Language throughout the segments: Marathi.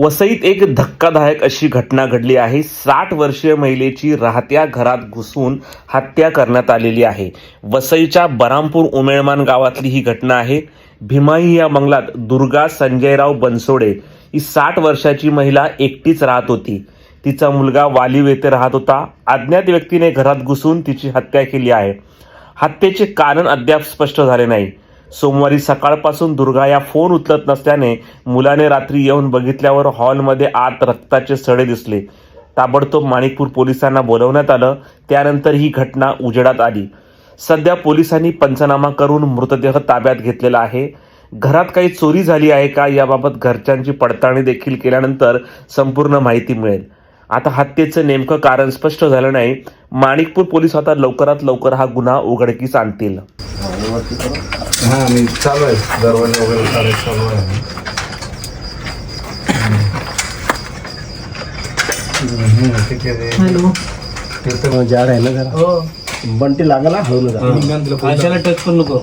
वसईत एक धक्कादायक अशी घटना घडली आहे. साठ वर्षीय महिलेची राहत्या घरात घुसून हत्या करण्यात आलेली आहे. वसईच्या बरामपूर उमेळमान गावातली ही घटना आहे. भीमाई या बंगलात दुर्गा संजयराव बनसोडे ही साठ वर्षाची महिला एकटीच राहत होती. तिचा मुलगा वालीव येथे राहत होता. अज्ञात व्यक्तीने घरात घुसून तिची हत्या केली आहे. हत्येचे कारण अद्याप स्पष्ट झाले नाही. सोमवारी सकाळपासून दुर्गा या फोन उचलत नसल्याने मुलाने रात्री येऊन बघितल्यावर हॉलमध्ये आत रक्ताचे सडे दिसले. ताबडतोब माणिकपूर पोलिसांना बोलवण्यात आलं. त्यानंतर ही घटना उजेडात आली. सध्या पोलिसांनी पंचनामा करून मृतदेह ताब्यात घेतलेला आहे. घरात काही चोरी झाली आहे का याबाबत घरच्यांची पडताळणी देखील केल्यानंतर संपूर्ण माहिती मिळेल. आता हत्येचं नेमकं कारण स्पष्ट झालं नाही. माणिकपूर पोलीस आता लवकरात लवकर हा गुन्हा उघडकीस आणतील. हा मी चालू आहे. दरवाजा वगैरे काढायचं चालू आहे. हम्म, ठीक आहे रे. हॅलो. ते तर जाड आहे ना जरा. हो. बंटी लागला? हळू टच पण नको.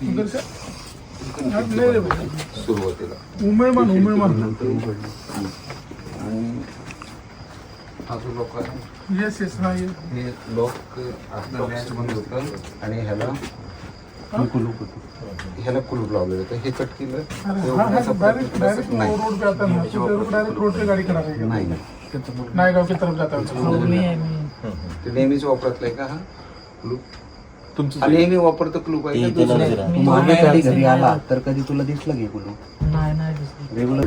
हाँ, हाँ, सुरुवातीला उमेरमान उमेरमान हा जो लोक आहे यस यस हाँ हे लोक आतलं मॅच बंद होतं आणि ह्याला ह्याला कुलूप लावलेलं होतं हे कट केलं हाँ हाँ नाही. है नाही की तरफ जाता है नेहमीच वापरत आहे का हा? क्लूप? वापरतो का दुसरं? मी नाही कधी दिसली. घरी आला तर कधी तुला दिसलं घे कुठं? नाही नाही दिसली. रेग्युलर